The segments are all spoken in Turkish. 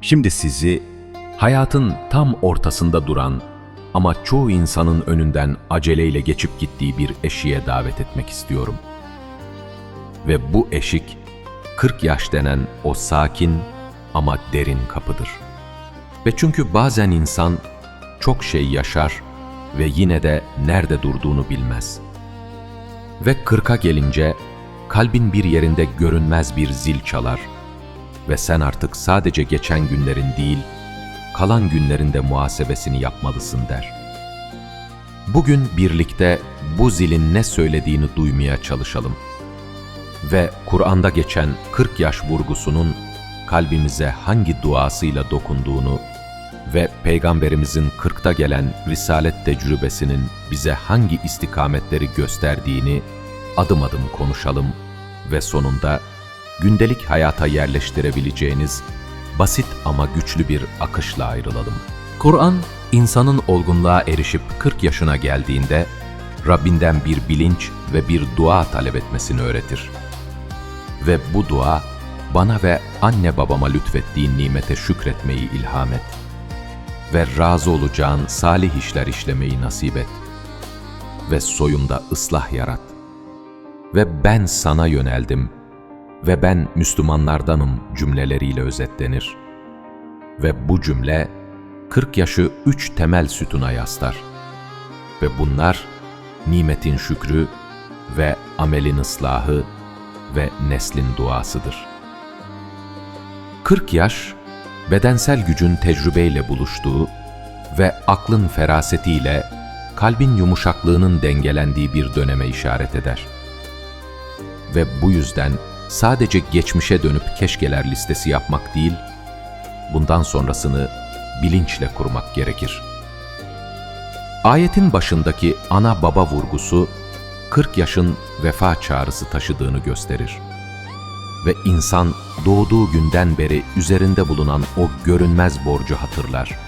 Şimdi sizi hayatın tam ortasında duran ama çoğu insanın önünden aceleyle geçip gittiği bir eşiğe davet etmek istiyorum. Ve bu eşik 40 yaş denen o sakin ama derin kapıdır. Ve çünkü bazen insan çok şey yaşar ve yine de nerede durduğunu bilmez. Ve 40'a gelince kalbin bir yerinde görünmez bir zil çalar ve sen artık sadece geçen günlerin değil, kalan günlerinde muhasebesini yapmalısın der. Bugün birlikte bu zilin ne söylediğini duymaya çalışalım. Ve Kur'an'da geçen 40 yaş vurgusunun kalbimize hangi duasıyla dokunduğunu ve Peygamberimizin 40'ta gelen Risalet tecrübesinin bize hangi istikametleri gösterdiğini adım adım konuşalım ve sonunda gündelik hayata yerleştirebileceğiniz basit ama güçlü bir akışla ayrılalım. Kur'an, insanın olgunluğa erişip 40 yaşına geldiğinde Rabbinden bir bilinç ve bir dua talep etmesini öğretir. Ve bu dua, bana ve anne babama lütfettiğin nimete şükretmeyi ilham et. Ve razı olacağın salih işler işlemeyi nasip et. Ve soyumda ıslah yarat. Ve ben sana yöneldim.'' Ve ben Müslümanlardanım cümleleriyle özetlenir. Ve bu cümle 40 yaşı üç temel sütuna yaslar. Ve bunlar nimetin şükrü ve amelin ıslahı ve neslin duasıdır. 40 yaş, bedensel gücün tecrübeyle buluştuğu ve aklın ferasetiyle kalbin yumuşaklığının dengelendiği bir döneme işaret eder. Ve bu yüzden sadece geçmişe dönüp keşkeler listesi yapmak değil, bundan sonrasını bilinçle kurmak gerekir. Ayetin başındaki ana baba vurgusu 40 yaşın vefa çağrısı taşıdığını gösterir. Ve insan doğduğu günden beri üzerinde bulunan o görünmez borcu hatırlar.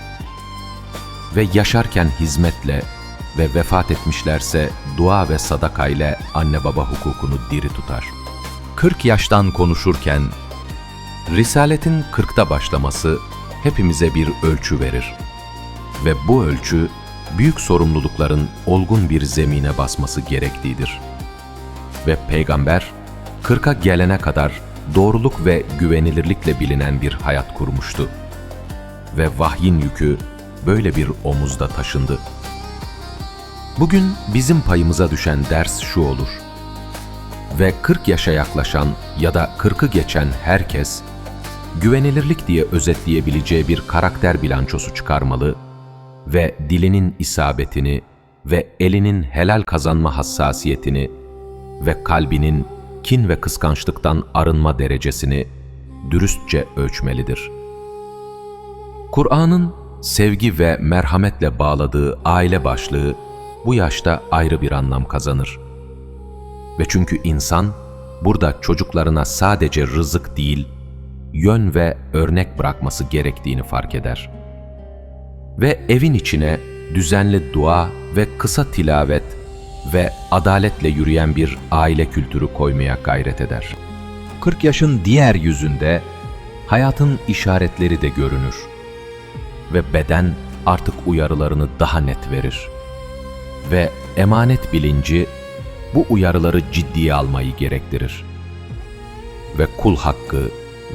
Ve yaşarken hizmetle ve vefat etmişlerse dua ve sadaka ile anne baba hukukunu diri tutar.'' 40 yaştan konuşurken, Risaletin 40'ta başlaması hepimize bir ölçü verir. Ve bu ölçü, büyük sorumlulukların olgun bir zemine basması gerektiğidir. Ve Peygamber, 40'a gelene kadar doğruluk ve güvenilirlikle bilinen bir hayat kurmuştu. Ve vahyin yükü böyle bir omuzda taşındı. Bugün bizim payımıza düşen ders şu olur ve 40 yaşa yaklaşan ya da 40'ı geçen herkes, güvenilirlik diye özetleyebileceği bir karakter bilançosu çıkarmalı ve dilinin isabetini ve elinin helal kazanma hassasiyetini ve kalbinin kin ve kıskançlıktan arınma derecesini dürüstçe ölçmelidir. Kur'an'ın sevgi ve merhametle bağladığı aile başlığı bu yaşta ayrı bir anlam kazanır. Ve çünkü insan burada çocuklarına sadece rızık değil, yön ve örnek bırakması gerektiğini fark eder. Ve evin içine düzenli dua ve kısa tilavet ve adaletle yürüyen bir aile kültürü koymaya gayret eder. 40 yaşın diğer yüzünde hayatın işaretleri de görünür ve beden artık uyarılarını daha net verir. Ve emanet bilinci bu uyarıları ciddiye almayı gerektirir. Ve kul hakkı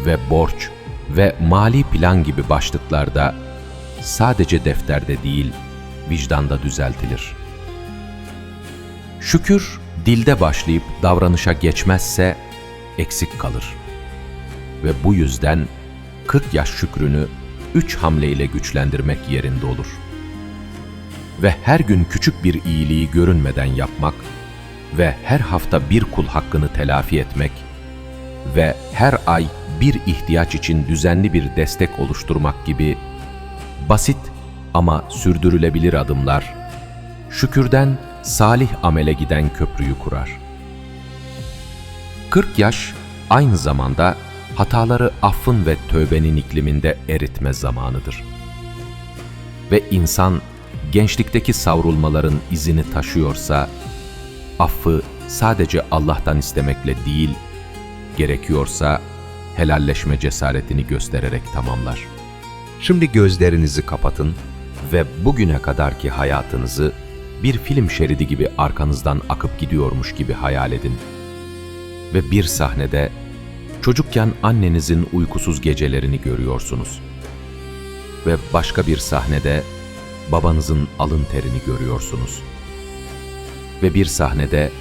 ve borç ve mali plan gibi başlıklarda sadece defterde değil, vicdanda düzeltilir. Şükür dilde başlayıp davranışa geçmezse eksik kalır. Ve bu yüzden 40 yaş şükrünü üç hamleyle güçlendirmek yerinde olur. Ve her gün küçük bir iyiliği görünmeden yapmak, ve her hafta bir kul hakkını telafi etmek ve her ay bir ihtiyaç için düzenli bir destek oluşturmak gibi basit ama sürdürülebilir adımlar, şükürden salih amele giden köprüyü kurar. 40 yaş aynı zamanda hataları affın ve tövbenin ikliminde eritme zamanıdır. Ve insan gençlikteki savrulmaların izini taşıyorsa, affı sadece Allah'tan istemekle değil, gerekiyorsa helalleşme cesaretini göstererek tamamlar. Şimdi gözlerinizi kapatın ve bugüne kadarki hayatınızı bir film şeridi gibi arkanızdan akıp gidiyormuş gibi hayal edin. Ve bir sahnede çocukken annenizin uykusuz gecelerini görüyorsunuz. Ve başka bir sahnede babanızın alın terini görüyorsunuz. Ve bir sahnede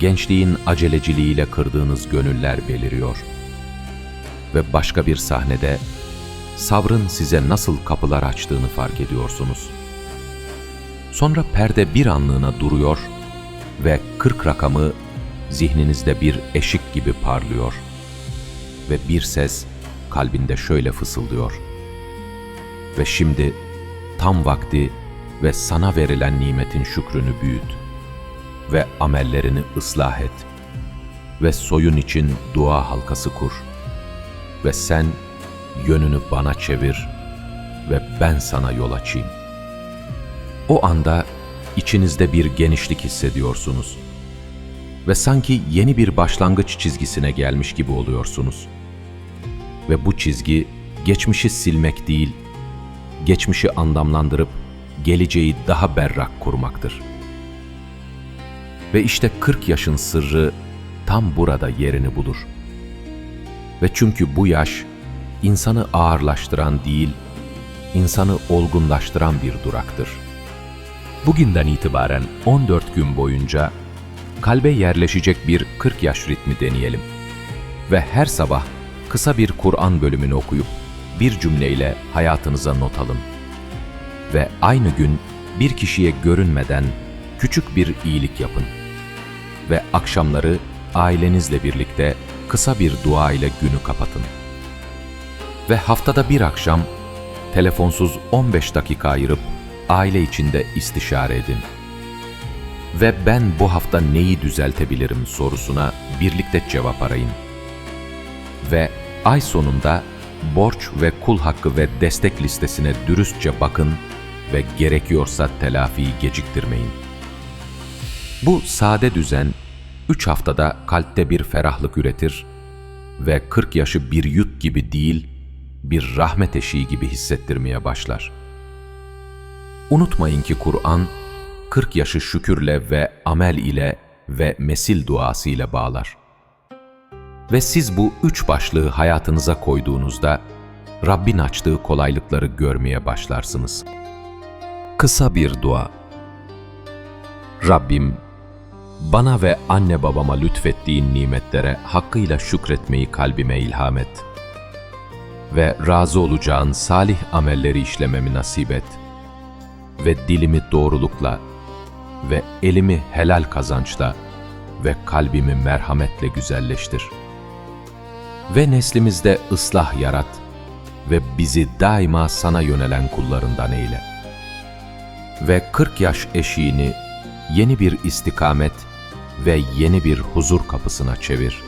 gençliğin aceleciliğiyle kırdığınız gönüller beliriyor. Ve başka bir sahnede sabrın size nasıl kapılar açtığını fark ediyorsunuz. Sonra perde bir anlığına duruyor ve 40 rakamı zihninizde bir eşik gibi parlıyor. Ve bir ses kalbinde şöyle fısıldıyor. Ve şimdi tam vakti ve sana verilen nimetin şükrünü büyüt ve amellerini ıslah et ve soyun için dua halkası kur ve sen yönünü bana çevir ve ben sana yol açayım. O anda içinizde bir genişlik hissediyorsunuz ve sanki yeni bir başlangıç çizgisine gelmiş gibi oluyorsunuz. Ve bu çizgi geçmişi silmek değil, geçmişi anlamlandırıp geleceği daha berrak kurmaktır. Ve işte 40 yaşın sırrı tam burada yerini bulur. Ve çünkü bu yaş insanı ağırlaştıran değil, insanı olgunlaştıran bir duraktır. Bugünden itibaren 14 gün boyunca kalbe yerleşecek bir 40 yaş ritmi deneyelim. Ve her sabah kısa bir Kur'an bölümünü okuyup bir cümleyle hayatınıza not alın. Ve aynı gün bir kişiye görünmeden küçük bir iyilik yapın. Ve akşamları ailenizle birlikte kısa bir dua ile günü kapatın. Ve haftada bir akşam telefonsuz 15 dakika ayırıp aile içinde istişare edin. Ve ben bu hafta neyi düzeltebilirim sorusuna birlikte cevap arayın. Ve ay sonunda borç ve kul hakkı ve destek listesine dürüstçe bakın ve gerekiyorsa telafiyi geciktirmeyin. Bu sade düzen 3 haftada kalpte bir ferahlık üretir ve 40 yaşı bir yük gibi değil, bir rahmet eşiği gibi hissettirmeye başlar. Unutmayın ki Kur'an, 40 yaşı şükürle ve amel ile ve mesil duası ile bağlar. Ve siz bu üç başlığı hayatınıza koyduğunuzda, Rabbin açtığı kolaylıkları görmeye başlarsınız. Kısa bir dua Rabbim, bana ve anne babama lütfettiğin nimetlere hakkıyla şükretmeyi kalbime ilham et. Ve razı olacağın salih amelleri işlememi nasip et. Ve dilimi doğrulukla ve elimi helal kazançla ve kalbimi merhametle güzelleştir. Ve neslimizde ıslah yarat ve bizi daima sana yönelen kullarından eyle. Ve 40 yaş eşiğini yeni bir istikamet ve yeni bir huzur kapısına çevir.